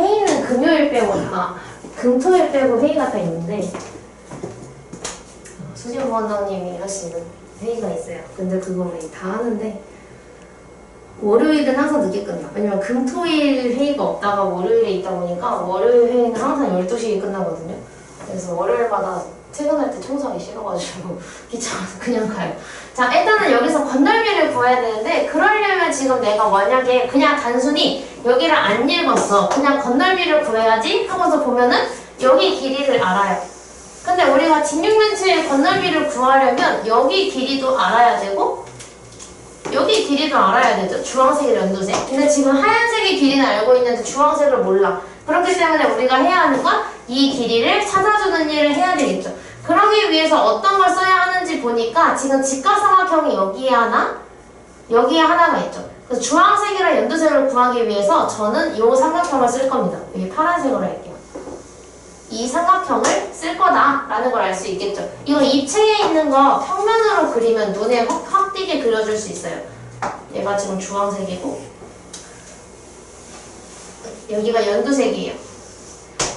회의는 금요일 빼고 다 금토일 빼고 회의가 다 있는데 수진 부원장님이 하시는 회의가 있어요. 근데 그거 우리 다 하는데 월요일은 항상 늦게 끝나. 왜냐면 금토일 회의가 없다가 월요일에 있다 보니까 월요일 회의는 항상 12시에 끝나거든요. 그래서 월요일마다 퇴근할 때 청소하기 싫어가지고 귀찮아서 그냥 가요. 자, 일단은 여기서 건널비를 구해야 되는데 그러려면 지금 내가 만약에 그냥 단순히 여기를 안 읽었어. 그냥 건널비를 구해야지 하고서 보면은 여기 길이를 알아요. 근데 우리가 직육면체의 건널비를 구하려면 여기 길이도 알아야 되고 여기 길이도 알아야 되죠. 주황색, 연두색. 근데 지금 하얀색의 길이는 알고 있는데 주황색을 몰라. 그렇기 때문에 우리가 해야 하는 건 이 길이를 찾아주는 일을 해야 되겠죠. 그러기 위해서 어떤 걸 써야 하는지 보니까 지금 직각삼각형이 여기에 하나, 여기에 하나가 있죠. 그래서 주황색이랑 연두색을 구하기 위해서 저는 이 삼각형을 쓸 겁니다. 여기 파란색으로 할게요. 이 삼각형을 쓸 거다라는 걸 알 수 있겠죠. 이거 입체에 있는 거 평면으로 그리면 눈에 확, 확 띄게 그려줄 수 있어요. 얘가 지금 주황색이고 여기가 연두색이에요.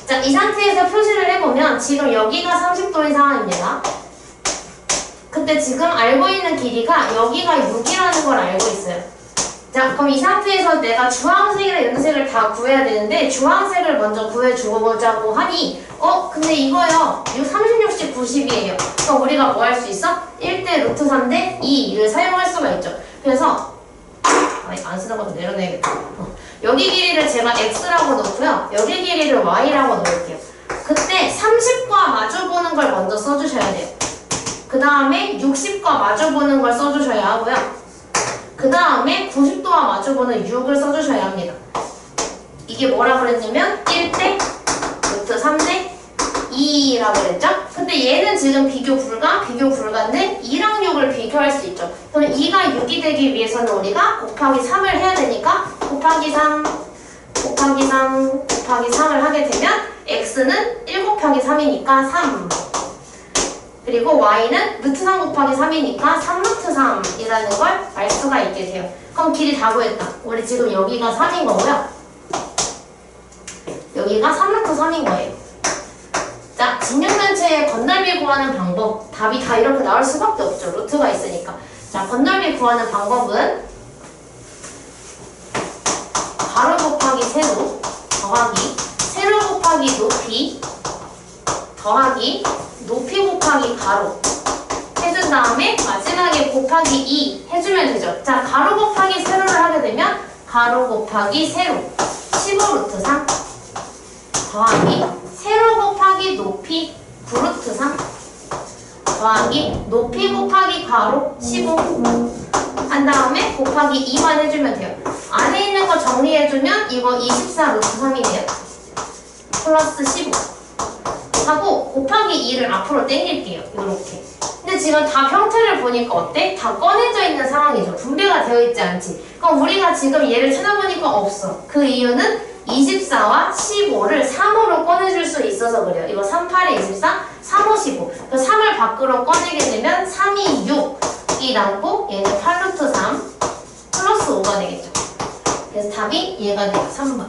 자, 이 상태에서 표시를 해보면 지금 여기가 30도인 상황입니다. 근데 지금 알고 있는 길이가 여기가 6이라는 걸 알고 있어요. 자, 그럼 이 상태에서 내가 주황색이랑 연두색을 다 구해야 되는데 주황색을 먼저 구해주고 보자고 하니 어? 근데 이거요. 6, 36씩 90이에요. 그럼 우리가 뭐 할 수 있어? 1대 루트 3대 2를 사용할 수가 있죠. 그래서 아니, 안 쓰는 것도 내려내야겠다. 어. 여기 길이를 제가 x라고 놓고요. 여기 길이를 y라고 놓을게요. 그때 30과 마주보는 걸 먼저 써주셔야 돼요. 그 다음에 60과 마주보는 걸 써주셔야 하고요. 그 다음에 90도와 마주보는 6을 써주셔야 합니다. 이게 뭐라 그랬냐면 1대 루트 3대 2라고 그랬죠? 근데 얘는 지금 비교 불가, 비교 불가인데 2랑 6을 비교할 수 있죠. 그럼 2가 6이 되기 위해서는 우리가 곱하기 3을 해야 되니까 곱하기 3, 곱하기 3, 곱하기 3을 하게 되면 x는 1 곱하기 3이니까 3 그리고 y는 루트 3 곱하기 3이니까 3루트 3이라는 걸 알 수가 있게 돼요. 그럼 길이 다 구했다. 우리 지금 여기가 3인 거고요. 여기가 3루트 3인 거예요. 자, 직육면체의 건널비 구하는 방법. 답이 다 이렇게 나올 수밖에 없죠. 루트가 있으니까. 자, 건널비 구하는 방법은 가로 곱하기 세로 더하기 세로 곱하기 높이 더하기 높이 곱하기 가로 해준 다음에 마지막에 곱하기 2 해주면 되죠. 자, 가로 곱하기 세로를 하게 되면 가로 곱하기 세로 15루트 3 더하기 세로 곱하기 높이 9루트 3 더하기 높이 곱하기 가로 15 한 다음에 곱하기 2만 해주면 돼요. 안에 있는 거 정리해주면 이거 24 루트 3이네요. 플러스 15 하고 곱하기 2를 앞으로 당길게요. 이렇게. 근데 지금 다 형태를 보니까 어때? 다 꺼내져 있는 상황이죠. 분배가 되어 있지 않지. 그럼 우리가 지금 얘를 찾아보니까 없어. 그 이유는 24와 15를 3으로 꺼내줄 수 있어서 그래요. 이거 3, 8에 24, 3, 5, 15. 그 3을 밖으로 꺼내게 되면 3이 6이 남고 얘는 8루트 3 플러스 5가 되겠죠. 그래서 답이 얘가 돼요. 3번.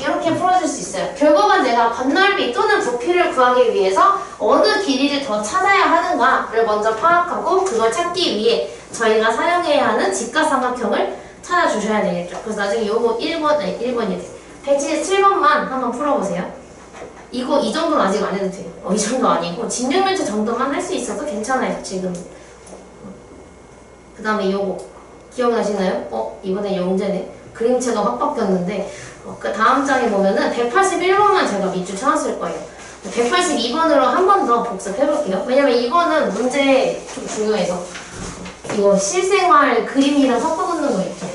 이렇게 풀어줄 수 있어요. 결국은 내가 건널비 또는 부피를 구하기 위해서 어느 길이를 더 찾아야 하는가를 먼저 파악하고 그걸 찾기 위해 저희가 사용해야 하는 직각삼각형을 찾아주셔야 되겠죠. 그래서 나중에 요거 1번, 아니 1번이 돼. 177번만 한번 풀어보세요. 이거 이 정도는 아직 안 해도 돼요. 어, 이 정도 아니고 진중면체 정도만 할 수 있어서 괜찮아요. 지금. 그 다음에 요거 기억나시나요? 어? 이번에 영재네. 그림체가 확 바뀌었는데 어, 그 다음 장에 보면은 181번만 제가 밑줄 쳐놨을 거예요. 182번으로 한 번 더 복습해볼게요. 왜냐면 이거는 문제 좀 중요해서 이거 실생활 그림이랑 섞어놓는 거 있죠.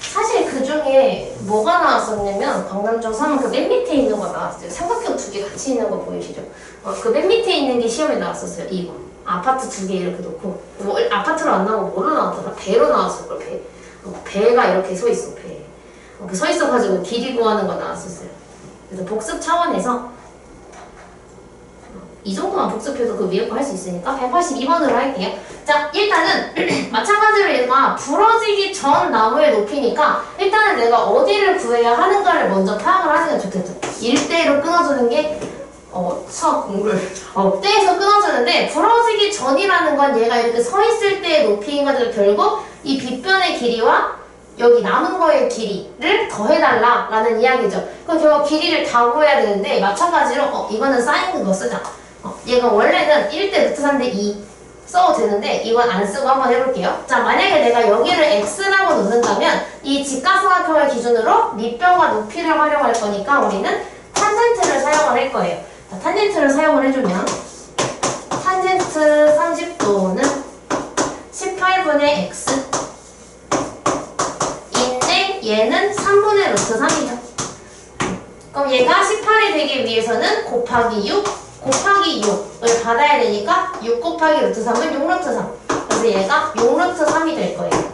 사실 그 중에 뭐가 나왔었냐면 광남중 3은 그 맨 밑에 있는 거 나왔어요. 삼각형 두 개 같이 있는 거 보이시죠? 어, 그 맨 밑에 있는 게 시험에 나왔었어요. 이거. 아파트 두 개 이렇게 놓고 뭐 아파트로 안 나오고 뭐로 나왔더라? 배로 나왔을 걸 배. 어, 배가 이렇게 서 있어 배. 어, 그서 있어가지고 길이 구하는 거 나왔었어요. 그래서 복습 차원에서 이 정도만 복습해도 그 위에 거 할 수 있으니까 182번으로 할게요. 자, 일단은 마찬가지로 얘가 부러지기 전 나무의 높이니까 일단은 내가 어디를 구해야 하는가를 먼저 파악을 게 좋겠죠. 일대로 끊어주는 게 어, 수학 공부를 업대에서 끊어주는데 부러지기 전이라는 건 얘가 이렇게 서 있을 때의 높이인 가지고 결국 이 빗변의 길이와 여기 남은 거의 길이를 더해달라라는 이야기죠. 그럼 결국 길이를 다 구해야 되는데 마찬가지로 어, 이거는 사인 거 쓰자. 어, 얘가 원래는 1대 루트 3대 2 써도 되는데 이건 안 쓰고 한번 해볼게요. 자 만약에 내가 여기를 x라고 놓는다면 이 직각삼각형을 기준으로 밑변과 높이를 활용할 거니까 우리는 탄젠트를 사용을 할 거예요. 자, 탄젠트를 사용을 해주면 탄젠트 30도는 18분의 x 인데 얘는 3분의 루트 3이죠. 그럼 얘가 18이 되기 위해서는 곱하기 6 곱하기 6을 받아야 되니까 6 곱하기 루트 3은 6 루트 3 그래서 얘가 6 루트 3이 될 거예요.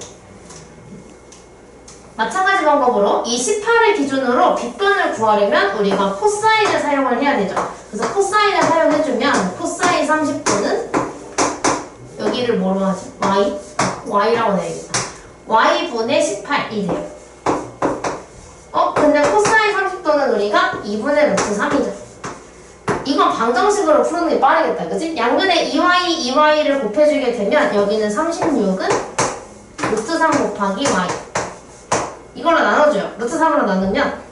마찬가지 방법으로 이 18을 기준으로 빗변을 구하려면 우리가 코사인을 사용을 해야 되죠. 그래서 코사인을 사용해주면 코사인 30도는 여기를 뭐로 하지? y? y라고 내야겠다. y분의 18이 돼요. 어? 근데 코사인 30도는 우리가 2분의 루트 3이죠. 이건 방정식으로 푸는 게 빠르겠다. 그지? 양면에 2y, 2y를 곱해주게 되면 여기는 36은 루트 3 곱하기 y. 이걸로 나눠줘요. 루트 3으로 나누면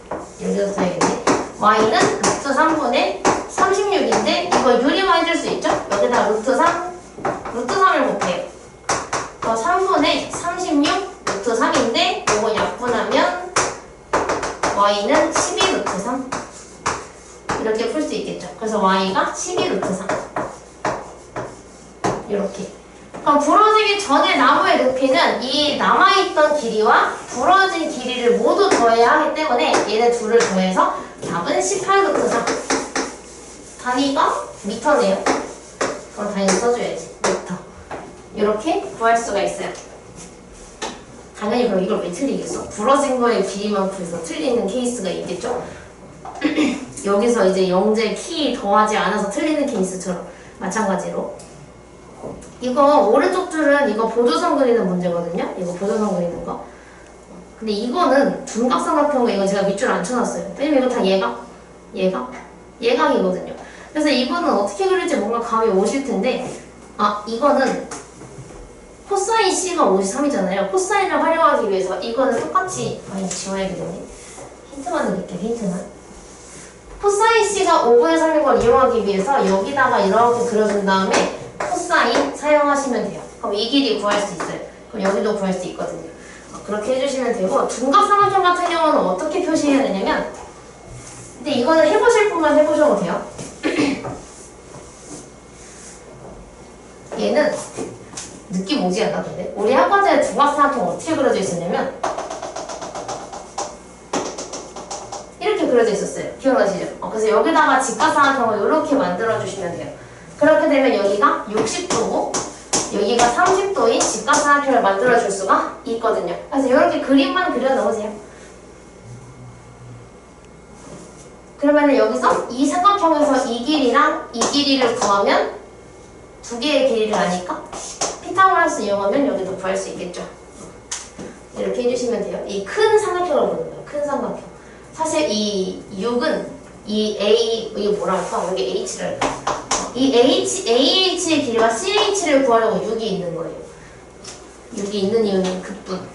여기서 써야겠네. y는 루트 3분의 36인데 이거 유리만 해줄 수 있죠? 여기다 루트 3, 루트 3을 곱해요. 더 3분의 36 루트 3인데 이거 약분하면 y는 12 루트 3 이렇게 풀 수 있겠죠. 그래서 y가 12 루트 3 이렇게 그럼 부러지기 전에 나무의 높이는 이 남아있던 길이와 부러진 길이를 모두 더해야 하기 때문에 얘네 둘을 더해서 답은 18 루트 3 단위가 미터네요. 그럼 단위 써줘야지. 미터. 이렇게 구할 수가 있어요. 당연히 그럼 이걸 왜 틀리겠어? 부러진 거의 길이만 구해서 틀리는 케이스가 있겠죠? 여기서 이제 영재 키 더하지 않아서 틀리는 케이스처럼 마찬가지로 이거 오른쪽 줄은 이거 보조선 그리는 문제거든요. 이거 보조선 그리는 거. 근데 이거는 둔각삼각형과 이거 제가 밑줄 안 쳐놨어요. 왜냐면 이거 다 얘가 얘가 예각이거든요. 그래서 이거는 어떻게 그릴지 뭔가 감이 오실 텐데 아 이거는 코사인 C가 53이잖아요. 코사인을 활용하기 위해서 이거는 똑같이 많이 지워야겠네. 힌트만 드릴게요. 힌트만. 코사인 C가 5분의 3인 걸 이용하기 위해서 여기다가 이렇게 그려준 다음에 코사인 사용하시면 돼요. 그럼 이 길이 구할 수 있어요. 그럼 여기도 구할 수 있거든요. 어, 그렇게 해주시면 되고 둔각삼각형 같은 경우는 어떻게 표시해야 되냐면 근데 이거는 해보실 분만 해보셔도 돼요. 얘는 느낌 오지 않나 근데? 우리 학과제 둔각삼각형 어떻게 그려져 있었냐면 그려져 있었어요. 기억나시죠? 어, 그래서 여기다가 직각삼각형을 이렇게 만들어주시면 돼요. 그렇게 되면 여기가 60도고 여기가 30도인 직각삼각형을 만들어줄 수가 있거든요. 그래서 이렇게 그림만 그려 넣으세요. 그러면 여기서 이 삼각형에서 이 길이랑 이 길이를 구하면 두 개의 길이를 아니까 피타고라스 이용하면 여기도 구할 수 있겠죠. 이렇게 해주시면 돼요. 이 큰 삼각형을 보는 거예요. 큰 삼각형. 사실 이 6은 이 A 이게 뭐라 할까? 여기 H를 이 H, AH의 길이와 CH를 구하려고 6이 있는 거예요. 6이 있는 이유는 극분.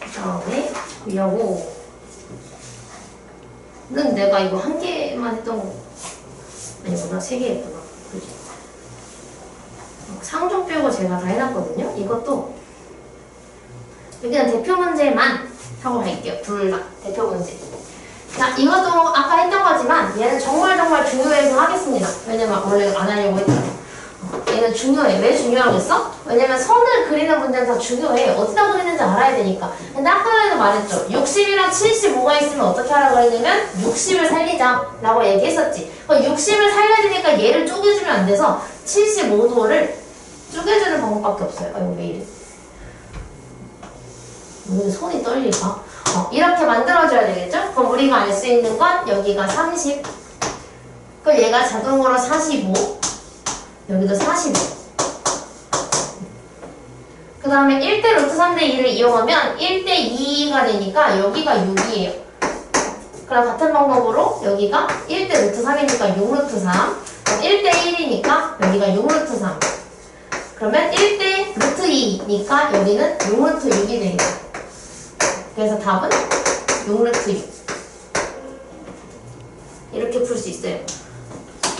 그 다음에 요거는 내가 이거 한 개만 했던 거 아니구나. 세 개 했구나. 그지? 상종 빼고 제가 다 해놨거든요. 이것도 그냥 대표 문제만 둘 다. 대표 문제. 자, 이것도 아까 했던 거지만 얘는 정말 정말 중요해서 하겠습니다. 왜냐면 원래 안 하려고. 어, 얘는 중요해. 왜 중요하겠어? 왜냐면 선을 그리는 문제는 다 중요해. 어디다 그리는지 알아야 되니까. 근데 아까도 말했죠. 60이랑 75가 있으면 어떻게 하라고 했냐면 60을 살리자 라고 얘기했었지. 그럼 60을 살려야 되니까 얘를 쪼개주면 안 돼서 75도를 쪼개주는 방법밖에 없어요. 아이고 왜 이래. 왜 손이 떨릴까? 어, 이렇게 만들어줘야 되겠죠? 그럼 우리가 알 수 있는 건 여기가 30. 그럼 얘가 자동으로 45 여기도 45 그 다음에 1대 루트 3대 2를 이용하면 1대 2가 되니까 여기가 6이에요 그럼 같은 방법으로 여기가 1대 루트 3이니까 6 루트 3 1대 1이니까 여기가 6 루트 3 그러면 1대 루트 2니까 여기는 6 루트 6이 되겠죠 그래서 답은 6 루트 6 이렇게 풀 수 있어요.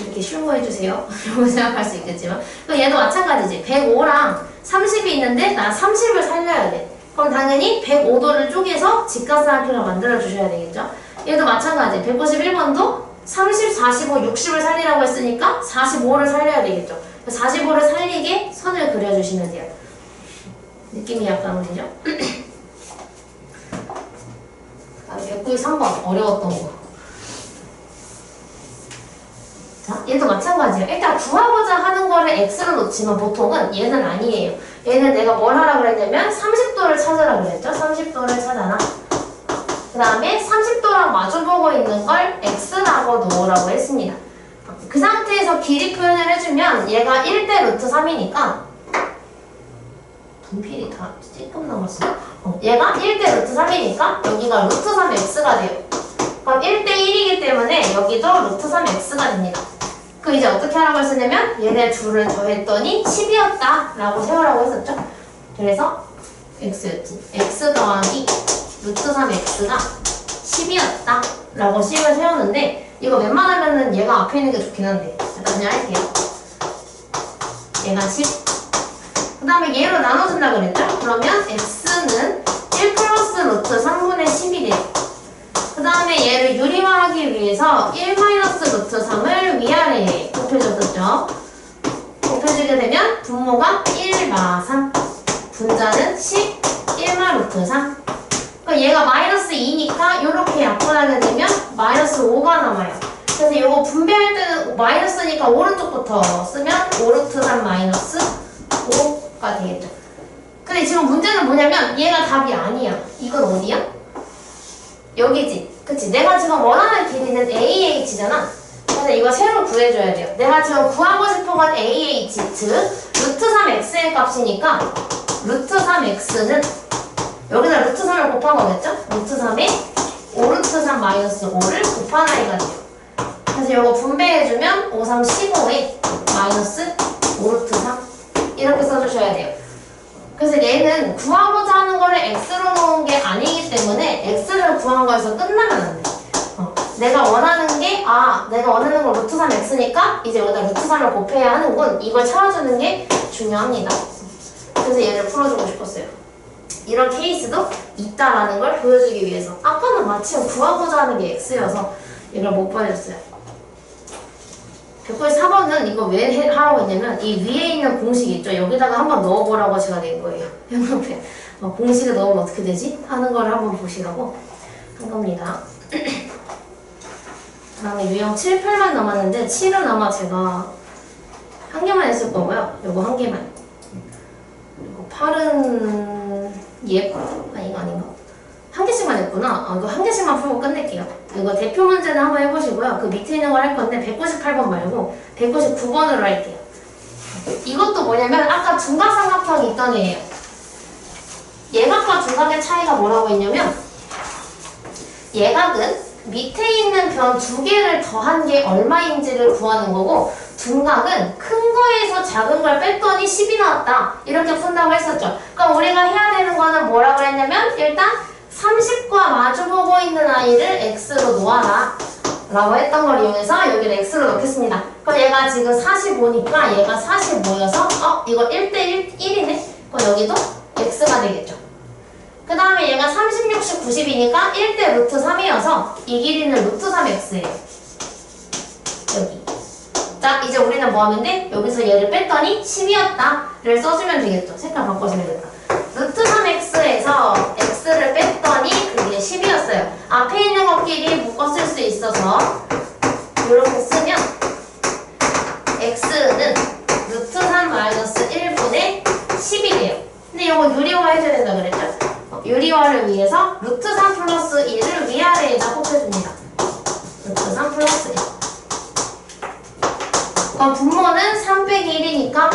이렇게 쉬운 거 해주세요. 라고 생각할 수 있겠지만. 얘도 마찬가지지. 105랑 30이 있는데 나 30을 살려야 돼. 그럼 당연히 105도를 쪼개서 직각삼각형을 만들어 주셔야 되겠죠? 얘도 마찬가지. 191번도 30, 45, 60을 살리라고 했으니까 45를 살려야 되겠죠. 45를 살리게 선을 그려주시면 돼요. 느낌이 약간 오시죠? 아, 193번 어려웠던 거 자, 얘도 마찬가지예요. 일단 구하고자 하는 거를 x로 놓지만 보통은 얘는 아니에요. 얘는 내가 뭘 하라 그랬냐면 30도를 찾으라 그랬죠. 30도를 찾아라. 그 다음에 30도랑 마주보고 있는 걸 x라고 놓으라고 했습니다. 그 상태에서 길이 표현을 해주면 얘가 1대 루트 3이니까 분필이 다 조금 남았어. 어, 얘가 1대 루트 3이니까 여기가 루트 3x가 돼요. 그럼 1대 1이기 때문에 여기도 루트 3x가 됩니다. 그 이제 어떻게 하라고 했었냐면 얘네 둘을 더했더니 10이었다 라고 세우라고 했었죠. 그래서 x였지. x 더하기 루트 3x가 10이었다 라고 식을 세웠는데 이거 웬만하면은 얘가 앞에 있는 게 좋긴 한데 그냥 할게요. 얘가 10. 그 다음에 얘로 나눠준다 그랬죠? 그러면 x 는 1 플러스 루트 3분의 10이 돼요. 그 다음에 얘를 유리화하기 위해서 1 마이너스 루트 3을 위아래에 곱해줬었죠. 곱해주게 되면 분모가 1마 3, 분자는 10, 1마 루트 3. 그러니까 얘가 마이너스 2니까 이렇게 약분하게 되면 마이너스 5가 남아요. 그래서 이거 분배할 때는 마이너스니까 오른쪽부터 쓰면 5 루트 3 마이너스 5가 되겠죠. 근데 지금 문제는 뭐냐면 얘가 답이 아니야. 이건 어디야? 여기지. 그치? 내가 지금 원하는 길이는 AH잖아. 그래서 이거 새로 구해줘야 돼요. 내가 지금 구하고 싶은 건 AH, 즉 루트 3x의 값이니까 루트 3x는 여기다 루트 3을 곱한 거겠죠? 루트 3에 5 루트 3 마이너스 5를 곱한 아이가 돼요. 그래서 이거 분배해주면 5, 3, 15에 마이너스 5 루트 3 이렇게 써주셔야 돼요. 그래서 얘는 구하고자 하는 거를 x로 놓은 게 아니기 때문에 x를 구한 거에서 끝나면 안 돼. 어, 내가 원하는 게, 아, 내가 원하는 건 루트 3x니까 이제 여기다 루트 3을 곱해야 하는군. 이걸 찾아주는 게 중요합니다. 그래서 얘를 풀어주고 싶었어요. 이런 케이스도 있다라는 걸 보여주기 위해서. 아까는 마침 구하고자 하는 게 x여서 이걸 못 보여줬어요. 194번은 이거 왜 해- 하라고 했냐면 이 위에 있는 공식 있죠? 여기다가 한번 넣어보라고 제가 낸 거예요. 형광펜. 어, 공식을 넣으면 어떻게 되지? 하는 걸 한번 보시라고 한 겁니다. 다음에 유형 7, 8만 남았는데 7은 아마 제가 한 개만 했을 거고요. 요거 한 개만. 그리고 8은 예, 아 이거 아닌가? 한 개씩만 했구나. 아, 이거 한 개씩만 풀고 끝낼게요. 이거 대표 문제는 한번 해보시고요. 그 밑에 있는 걸 할 건데 198번 말고 199번으로 할게요. 이것도 뭐냐면 아까 중각삼각형이 있던 애예요. 예각과 중각의 차이가 뭐라고 했냐면 예각은 밑에 있는 변 두 개를 더한 게 얼마인지를 구하는 거고 중각은 큰 거에서 작은 걸 뺐더니 10이 나왔다 이렇게 푼다고 했었죠 그럼 우리가 해야 되는 거는 뭐라고 했냐면 일단 30과 마주보고 있는 아이를 x로 놓아라 라고 했던 걸 이용해서 여기를 x로 넣겠습니다 그럼 얘가 지금 45니까 얘가 45여서 어? 이거 1대1, 1이네? 그럼 여기도 x가 되겠죠 그 다음에 얘가 30, 60, 90이니까 1대 루트 3이어서 이 길이는 루트 3x예요. 여기. 자, 이제 우리는 뭐 하면 돼? 여기서 얘를 뺐더니 10이었다를 써주면 되겠죠. 색깔 바꿔서 되겠다. 루트 3x에서 x를 뺐더니 그게 10이었어요. 앞에 있는 것끼리 쓸수 있어서 이렇게 쓰면 x는 루트 3 마이너스 1분의 10이 돼요. 근데 이거 유리화 해줘야 된다 그랬죠? 어, 유리화를 위해서 루트 3 플러스 1을 위아래에다 곱해줍니다. 루트 3 플러스 1. 그럼 분모는 3 빼기 1이니까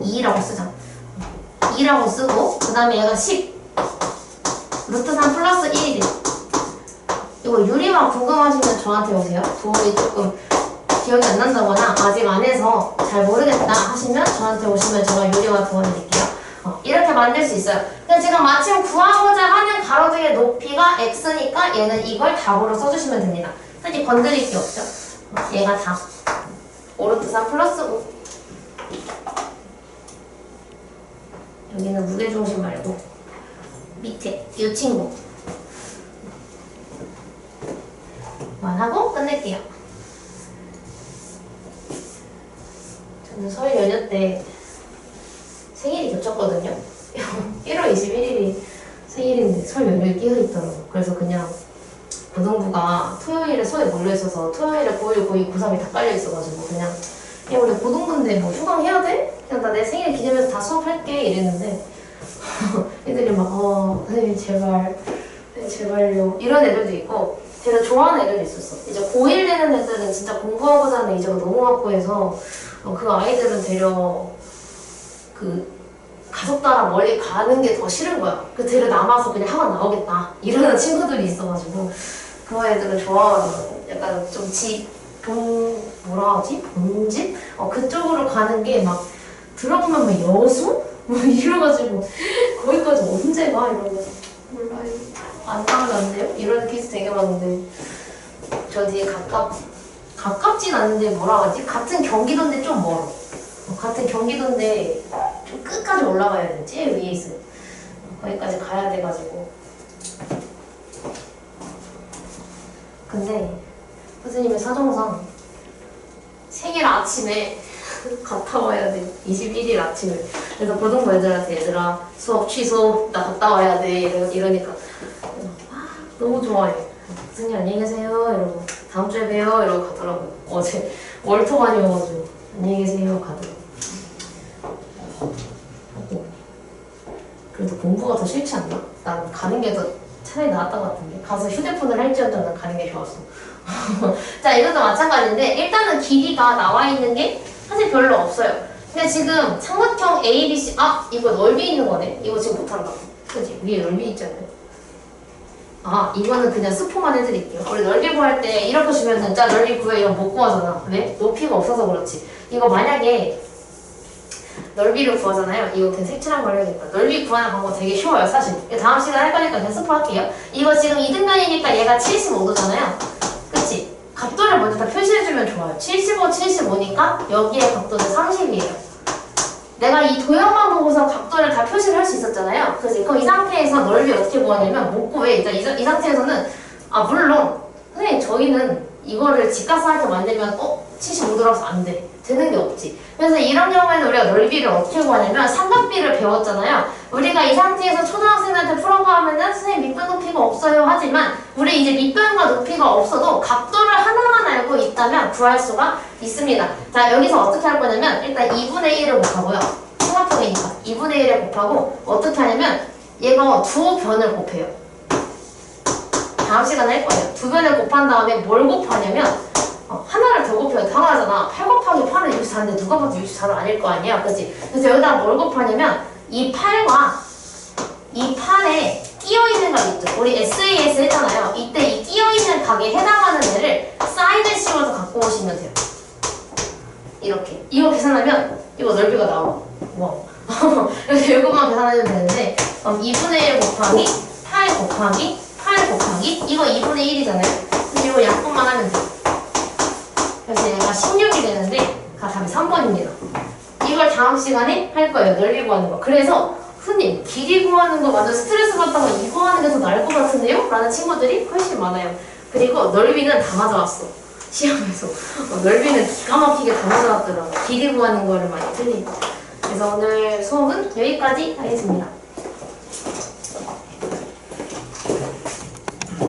2라고 쓰자. 2라고 쓰고 그 다음에 얘가 10 루트 3 플러스 1이 돼. 이거 유리만 궁금하시면 저한테 오세요. 도움이 조금 기억이 안 난다거나 아직 안 해서 잘 모르겠다 하시면 저한테 오시면 제가 유리와 도와드릴게요. 어, 이렇게 만들 수 있어요. 근데 지금 마침 구하고자 하는 가로등의 높이가 x니까 얘는 이걸 답으로 써주시면 됩니다. 사실 건드릴 게 없죠. 어, 얘가 답. 오르트 3 플러스 5. 여기는 무게중심 말고 밑에 이 친구. 만 하고 끝낼게요. 저는 설 연휴 때 생일이 겹쳤거든요. 1월 21일이 생일인데 설 연휴에 끼어 있더라고. 그래서 그냥 고등부가 토요일에 수업에 몰려 있어서 토요일에 고1, 고2, 고3이 다 깔려 있어가지고 그냥 야 우리 고등부인데 뭐 휴강해야 돼? 그냥 나 내 생일 기념해서 다 수업할게 이랬는데 애들이 막 어, 선생님 제발 네, 제발요 이런 애들도 있고 제가 좋아하는 애들도 있었어. 이제 고1 되는 애들은 진짜 공부하고자 하는 의지가 너무 확고해서 어, 그 아이들은 되려 그 가족 따라 멀리 가는 게 더 싫은 거야. 그 데려 남아서 그냥 학원 나오겠다. 이러는 친구들이 있어가지고 그 애들은 좋아하더라고. 약간 좀 집, 본, 뭐라 하지? 본집? 어, 그쪽으로 가는 게 막 들어보면 막 여수? 뭐 이래가지고 거기까지 언제 가? 이러면서 몰라요. 안 가면 안 돼요? 이런 케이스 되게 많은데 저 되게 가깝, 가깝진 않은데 뭐라 하지? 같은 경기도인데 좀 멀어. 어, 같은 경기도인데 좀 끝까지 올라가야 돼. 제일 위에 있어요. 거기까지 가야 돼가지고. 근데 선생님의 사정상 생일 아침에 갔다 와야 돼. 21일 아침에. 그래서 고등부 애들한테 얘들아 수업 취소 나 갔다 와야 돼 이러, 이러니까 아, 너무 좋아해. 선생님 안녕히 계세요 이러고 다음 주에 봬요 이러고 가더라고요. 어제 월토반이어가지고 안녕히 계세요 가더라고. 그래도 공부가 더 싫지 않나? 난 가는 게 더 차라리 나았던 것 같은데 가서 휴대폰을 할지언정 난 가는 게 좋았어 자 이것도 마찬가지인데 일단은 길이가 나와 있는 게 사실 별로 없어요 근데 지금 삼각형 ABC 아 이거 넓이 있는 거네 이거 지금 못한다 그지 위에 넓이 있잖아요 아 이거는 그냥 스포만 해드릴게요 우리 넓이 구할 때 이렇게 주면은 자 넓이 구해 이러면 못 구하잖아 왜? 높이가 없어서 그렇지 이거 만약에 넓이를 구하잖아요. 이거 그냥 색칠한 걸 해야겠다. 넓이 구하는 방법 되게 쉬워요, 사실. 다음 시간에 할 거니까 그냥 스포 할게요. 이거 지금 2등변이니까 얘가 75도잖아요. 각도를 먼저 다 표시해주면 좋아요. 75, 75니까 여기에 각도는 30이에요. 내가 이 도형만 보고서 각도를 다 표시를 할 수 있었잖아요. 그치? 그럼 이 상태에서 넓이 어떻게 구하냐면 못 구해. 일단 이, 사- 이 상태에서는 아 물론 선생님 저희는 이거를 직각사각형 만들면 어? 75도라서 안 돼. 되는 게 없지. 그래서 이런 경우에는 우리가 넓이를 어떻게 구하냐면 삼각비를 배웠잖아요. 우리가 이 상태에서 초등학생한테 풀어봐 하면은 선생님 밑변 높이가 없어요 하지만 우리 이제 밑변과 높이가 없어도 각도를 있다면 구할 수가 있습니다. 자 여기서 어떻게 할 거냐면 일단 2분의 1을 곱하고요. 삼각형이니까 2분의 1을 곱하고 어떻게 하냐면 얘가 두 변을 곱해요. 다음 시간에 할 거예요. 두 변을 곱한 다음에 뭘 곱하냐면 어, 하나를 더 곱해요. 당연하잖아. 8 곱하기 8은 64인데 누가 봐도 64는 아닐 거 아니야. 그치? 그래서 여기다가 뭘 곱하냐면 이 8과 이 8에 끼어있는 각 있죠. 우리 SAS 했잖아요. 이때 이 끼어있는 각에 해당하는 애를 사인을 씌워서 갖고 오시면 돼요. 이렇게. 이거 계산하면 이거 넓이가 나와. 와. 그래서 이것만 계산하면 되는데 그럼 2분의 1 곱하기 8 곱하기 8 곱하기 이거 2분의 1이잖아요. 그래서 이거 약분만 하면 돼요. 그래서 얘가 16이 되는데 가 답이 3번입니다. 이걸 다음 시간에 할 거예요. 넓이 구하는 거. 그래서 흔히 길이 구하는 거 완전 스트레스 받다가 이거 하는 게 더 나을 것 같은데요? 라는 친구들이 훨씬 많아요. 그리고 넓이는 다 맞아왔어. 시험에서. 어, 넓이는 기가 막히게 다 맞아왔더라고. 길이 구하는 거를 많이 틀리고. 그래서 오늘 수업은 여기까지 하겠습니다.